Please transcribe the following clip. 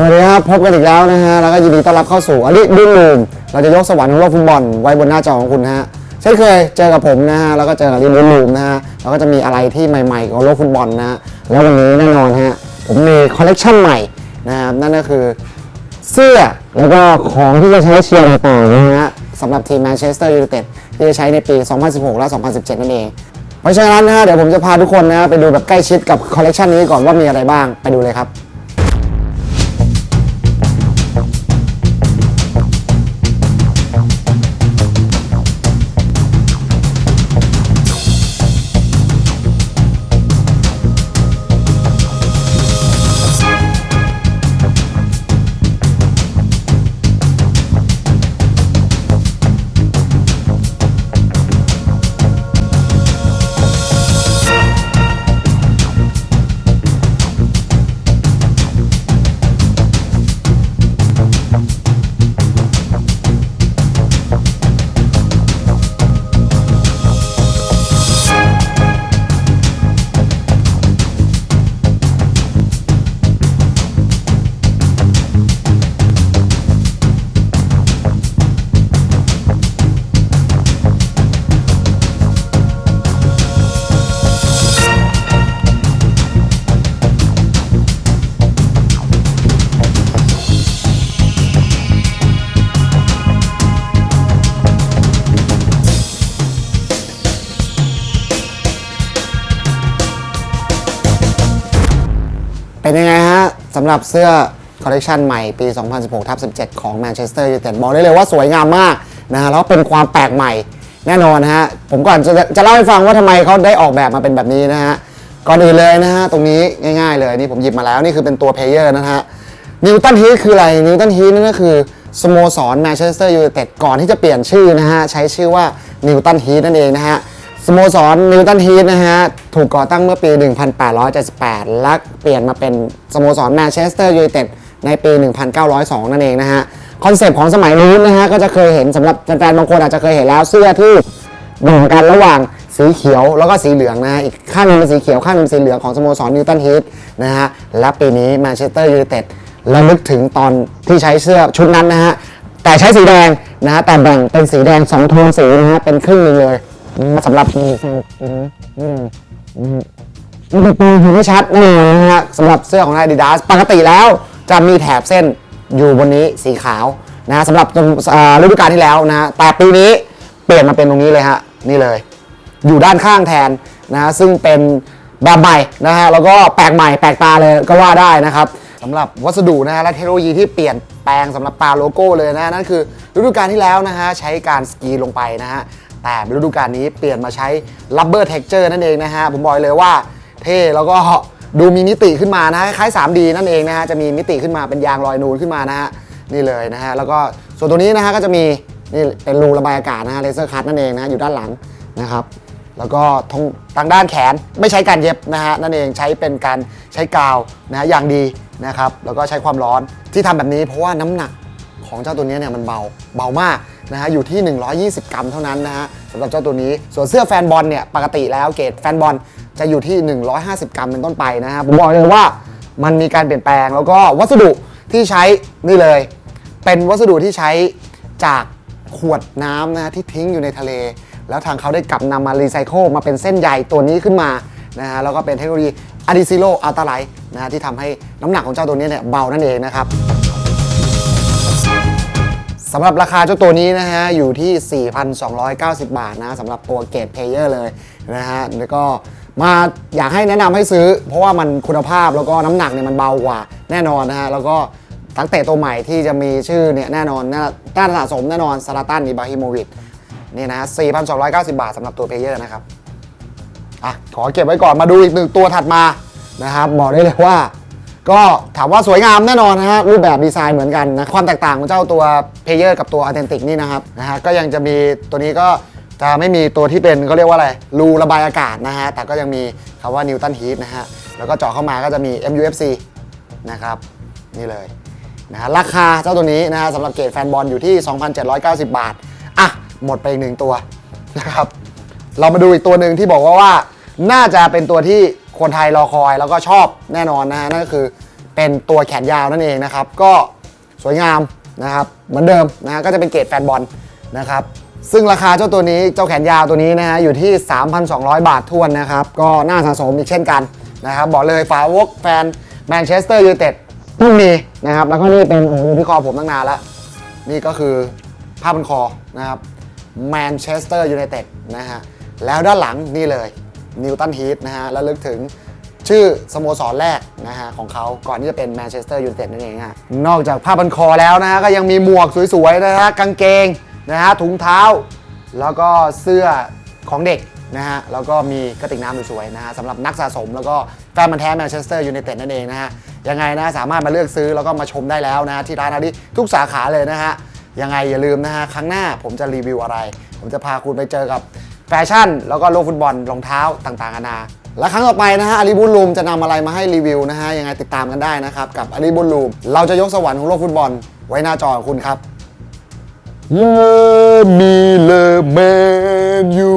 สวัสดีครับ พบกันอีกแล้วนะฮะ แล้วก็ยินดีต้อนรับเข้าสู่อลิดุนลูมเราจะยกสวรรค์ของโลกฟุตบอลไว้บนหน้าจอของคุณฮะเช่นเคยเจอกับผมนะฮะ แล้วก็เจอกับอลิดุนลูมนะฮะ แล้วก็จะมีอะไรที่ใหม่ๆของโลกฟุตบอลนะฮะ แล้ววันนี้แน่นอนฮะ ผมมีคอลเลกชันใหม่นะครับ นั่นก็คือเสื้อแล้วก็ของที่จะใช้เชียร์ต่างๆนะฮะสำหรับทีมแมนเชสเตอร์ยูไนเต็ดที่จะใช้ในปี 2016 และ 2017 นั่นเอง เพราะฉะนั้นนะฮะเดี๋ยวผมจะพาทุกคนนะฮะไปดูแบบใกล้ชิดกับคอลเลกชันนี้ก่อนว่ามีอะไรบ้างไปดูเลยครับ เป็นยังไงฮะสำหรับเสื้อคอลเลกชันใหม่ปี 2016ทับ17 ของแมนเชสเตอร์ยูไนเต็ดบอกได้เลยว่าสวยงามมากนะฮะแล้วเป็นความแปลกใหม่แน่นอนฮะ ผมก่อนจะจะเล่าให้ฟังว่าทำไมเขาได้ออกแบบมาเป็นแบบนี้นะฮะ ก่อนอื่นเลยนะฮะ ตรงนี้ง่ายๆเลยนี่ผมหยิบมาแล้ว นี่คือเป็นตัวเพลเยอร์นะฮะนิวตันฮีทคืออะไรนิวตันฮีทนั่นก็คือสโมสรแมนเชสเตอร์ยูไนเต็ดก่อนที่จะเปลี่ยนชื่อนะฮะ ใช้ชื่อว่านิวตันฮีทนั่นเองนะฮะ สโมสรนิวตันฮีทนะฮะ ถูกก่อตั้งเมื่อปี 1878 และเปลี่ยนมาเป็นสโมสรแมนเชสเตอร์ยูไนเต็ดในปี 1902 นั่นเองนะฮะ คอนเซปต์ของสมัยนู้นนะฮะ ก็จะเคยเห็นสำหรับแฟนๆบางคนอาจจะเคยเห็นแล้วเสื้อที่แบ่งกันระหว่างสีเขียวแล้วก็สีเหลืองนะฮะ อีกข้างหนึงเป็นสีเขียวข้างหนึงเป็นสีเหลืองของสโมสรนิวตันฮีทนะฮะ และปีนี้แมนเชสเตอร์ยูไนเต็ดระลึกถึงตอนที่ใช้เสื้อชุดนั้นนะฮะแต่ใช้สีแดงนะฮะแต่แบ่งเป็นสีแดงสองโทนสีนะฮะเป็นครึ่งหนึงเลย สำหรับนี่นี่เป็นตัวเห็นได้ชัดแน่นอนนะฮะสำหรับเสื้อของ Adidas ปกติแล้วจะมีแถบเส้นอยู่บนนี้สีขาวนะสำหรับอ่าฤดูกาลที่แล้วนะฮะแต่ปีนี้เปลี่ยนมาเป็นตรงนี้เลยฮะนี่เลย อยู่ด้านข้างแทนนะฮะซึ่งเป็นแบบใหม่นะฮะแล้วก็แปลกใหม่แปลกตาเลยก็ว่าได้นะครับสำหรับวัสดุนะฮะและเทคโนโลยีที่เปลี่ยนแปลงสำหรับปลาโลโก้เลยนะฮะนั่นคือฤดูกาลที่แล้วนะฮะใช้การสกีลงไปนะฮะ แต่ฤดูกาลนี้เปลี่ยนมาใช้ rubber texture นั่นเองนะฮะ ผมบอกเลยว่าเท่แล้วก็ดูมีมิติขึ้นมานะคล้าย 3D นั่นเองนะฮะ จะมีมิติขึ้นมาเป็นยางลอยนูนขึ้นมานะฮะ นี่เลยนะฮะ แล้วก็ส่วนตัวนี้นะฮะก็จะมีนี่เป็นรูระบายอากาศนะฮะเลเซอร์คัตนั่นเองนะฮะอยู่ด้านหลังนะครับแล้วก็ทางทางด้านแขนไม่ใช้การเย็บนะฮะนั่นเองใช้เป็นการใช้กาวนะฮะอย่างดีนะครับแล้วก็ใช้ความร้อนที่ทำแบบนี้เพราะว่าน้ำหนัก ของเจ้าตัวนี้เนี่ยมันเบาเบามากนะฮะอยู่ที่ 120 กรัมเท่านั้นนะฮะสำหรับเจ้าตัวนี้ส่วนเสื้อแฟนบอลเนี่ยปกติแล้วเกรดแฟนบอลจะอยู่ที่ 150 กรัมเป็นต้นไปนะฮะผมบอกเลยว่ามันมีการเปลี่ยนแปลงแล้วก็วัสดุที่ใช้นี่เลย เป็นวัสดุที่ใช้จากขวดน้ำนะฮะที่ทิ้งอยู่ในทะเล แล้วทางเขาได้กลับนำมารีไซเคิลมาเป็นเส้นใยตัวนี้ขึ้นมานะฮะแล้วก็เป็นเทคโนโลยีอะดิซิโลอัลต a ไลท์นะฮะที่ทำให้น้ำหนักของเจ้าตัวนี้เนี่ยเบานั่นเองนะครับ สำหรับราคาเจ้าตัวนี้นะฮะ อยู่ที่ 4,290 บาทนะสำหรับตัวเกรดเพลเยอร์เลยนะฮะ แล้วก็มาอยากให้แนะนำให้ซื้อ เพราะว่ามันคุณภาพแล้วก็น้ำหนักเนี่ยมันเบากว่าแน่นอนนะฮะ แล้วก็ตั้งแต่ตัวใหม่ที่จะมีชื่อเนี่ยแน่นอนน่าน่าสะสมแน่นอนซาลาตันอิบราฮิโมวิชนี่นะ4,290 บาทสำหรับตัวเพลเยอร์นะครับอะขอเก็บไว้ก่อนมาดูอีกหนึ่งตัวถัดมานะครับบอกได้เลยว่า ก็ถามว่าสวยงามแน่นอนนะฮะรูปแบบดีไซน์เหมือนกันนะความแตกต่างของเจ้าตัวเพลเยอร์กับตัวอ t เทนติกนี่นะครับนะฮะก็ยังจะมีตัวนี้ก็จะไม่มีตัวที่เป็นเขาเรียกว่าอะไรรูระบายอากาศนะฮะแต่ก็ยังมีคำว่านิวตันฮีทนะฮะแล้วก็เจาะเข้ามาก็จะมี MUFC นะครับนี่เลยนะฮะราคาเจ้าตัวนี้นะฮะสำหรับเกรดแฟนบอลอยู่ที่ 2,790 บาทอะหมดไปอีกหนึ่งตัวนะครับเรามาดูอีกตัวหนึ่งที่บอกว่าว่าน่าจะเป็นตัวที่ คนไทยรอคอยแล้วก็ชอบแน่นอนนะฮะนั่นก็คือเป็นตัวแขนยาวนั่นเองนะครับ ก็สวยงามนะครับเหมือนเดิมนะฮะก็จะเป็นเกรดแฟนบอลนะครับซึ่งราคาเจ้าตัวนี้เจ้าแขนยาวตัวนี้นะฮะอยู่ที่ 3,200 บาททวนนะครับ ก็น่าสะสมอีกเช่นกันนะครับ บอกเลยฝาวกแฟนแมนเชสเตอร์ยูไนเต็ดต้องมีนะครับ แล้วก็นี่เป็นโอ้โหที่คอผมตั้งนานแล้ว นี่ก็คือผ้าพันคอนะครับแมนเชสเตอร์ยูไนเต็ดนะฮะแล้วด้านหลังนี่เลย นิวตันฮีทนะฮะแล้วลึกถึงชื่อสโมสรแรกนะฮะของเขาก่อนที่จะเป็นแมนเชสเตอร์ยูไนเต็ดนั่นเองฮะนอกจากผ้าพันคอแล้วนะฮะก็ยังมีหมวกสวยๆนะฮะกางเกงนะฮะถุงเท้า แล้วก็เสื้อของเด็กนะฮะแล้วก็มีกระติกน้ำสวยๆนะฮะสำหรับนักสะสม แล้วก็แฟนมันแท้แมนเชสเตอร์ยูไนเต็ดนั่นเองนะฮะยังไงนะสามารถมาเลือกซื้อแล้วก็มาชมได้แล้วนะะที่ร้านอาดิทุกสาขาเลยนะฮะยังไงอย่าลืมนะฮะครั้งหน้าผมจะรีวิวอะไร ผมจะพาคุณไปเจอกับ แฟชั่น แล้วก็โลกฟุตบอลรองเท้าต่างๆนานาและครั้งต่อไปนะฮะอาลีบุลลูมจะนำอะไรมาให้รีวิวนะฮะยังไงติดตามกันได้นะครับ กับอาลีบุลลูมเราจะยกสวรรค์ของโลกฟุตบอลไว้หน้าจอของคุณครับ Let me love man you